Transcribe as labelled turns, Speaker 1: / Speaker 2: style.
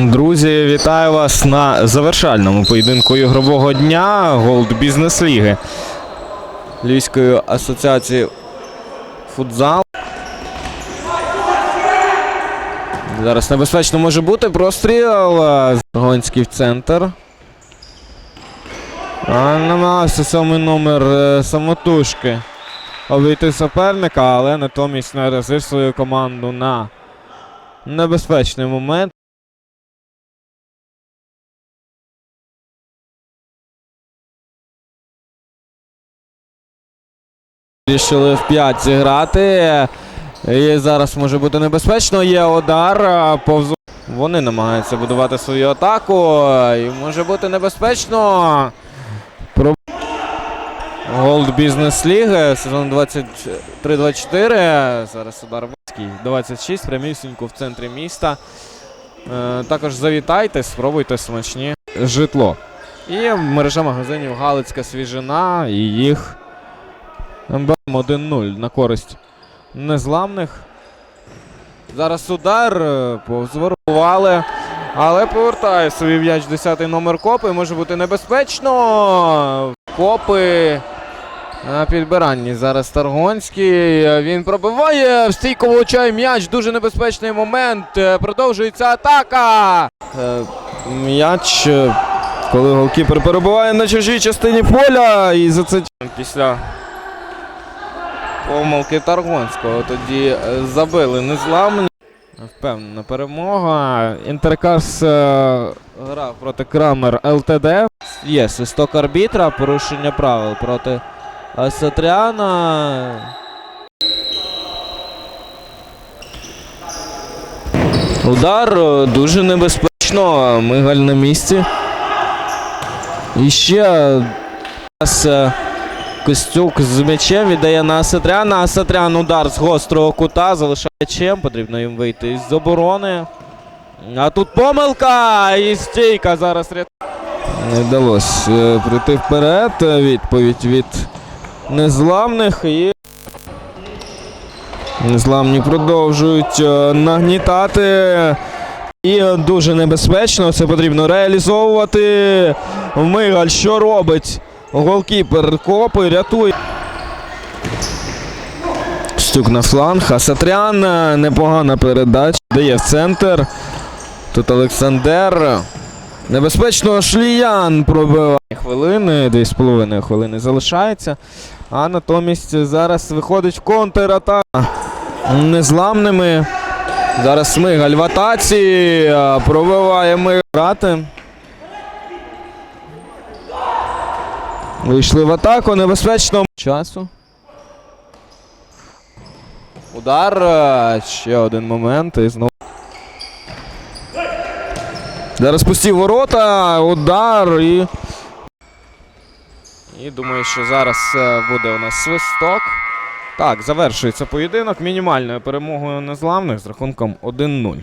Speaker 1: Друзі, вітаю вас на завершальному поєдинку ігрового дня Голд Бізнес Ліги Львівської асоціації футзал. Зараз небезпечно може бути простріл. е, Гонський в центр. А, намагався сьомий номер е, самотужки обійти суперника, але натомість наразив свою команду на небезпечний момент. Рішили в 5 зіграти. І зараз може бути небезпечно. Є удар повз. Вони намагаються будувати свою атаку. І може бути небезпечно. Голд Бізнес Ліги, сезон 23-24. Зараз удар Васький. 26, прямісінько в центрі міста. Е, також завітайте, спробуйте смачні житло. І мережа магазинів Галицька свіжина і їх МБМ 1-0 на користь незламних. Зараз удар е, повзворували, але повертає свій м'яч 10-й номер копи. Може бути небезпечно. Копи на підбиранні. Зараз Таргонський. Е, Він пробиває в стійку влучає м'яч. Дуже небезпечний момент. Е, Продовжується атака. М'яч, коли голкіпер перебуває на чужій частині поля. І за це після помилки Таргонського. Тоді е, забили незламні. Впевнена перемога. Інтеркас е, грав проти Крамер ЛТД. Є свисток арбітра, порушення правил проти Сатряна. Удар е, дуже небезпечно. Мигаль на місці. І ще е, Костюк з м'ячем віддає на Асатряна. Асатрян удар з гострого кута. Залишає м'ячем. Потрібно їм вийти з оборони. А тут помилка! І стійка зараз рятує. Не вдалося е, прийти вперед. Відповідь від незламних. І незламні продовжують е, нагнітати. І дуже небезпечно. Це потрібно реалізовувати. Мигаль що робить? Голкіпер копи рятує. Стюк на фланг. Асатрян. е, Непогана передача. Дає в центр. Тут Олександр. Небезпечно Шліян пробиває. Хвилини, 2,5 хвилини залишається. А натомість зараз виходить в контратаку. Незламними. Зараз Смигаль в атаці. Пробиває ми грати. Вийшли в атаку, небезпечно часу. Удар. е, Ще один момент. І знову. Зараз пусті ворота. Удар і. І думаю, що зараз е, буде у нас свисток. Так, завершується поєдинок мінімальною перемогою незламних з рахунком 1-0.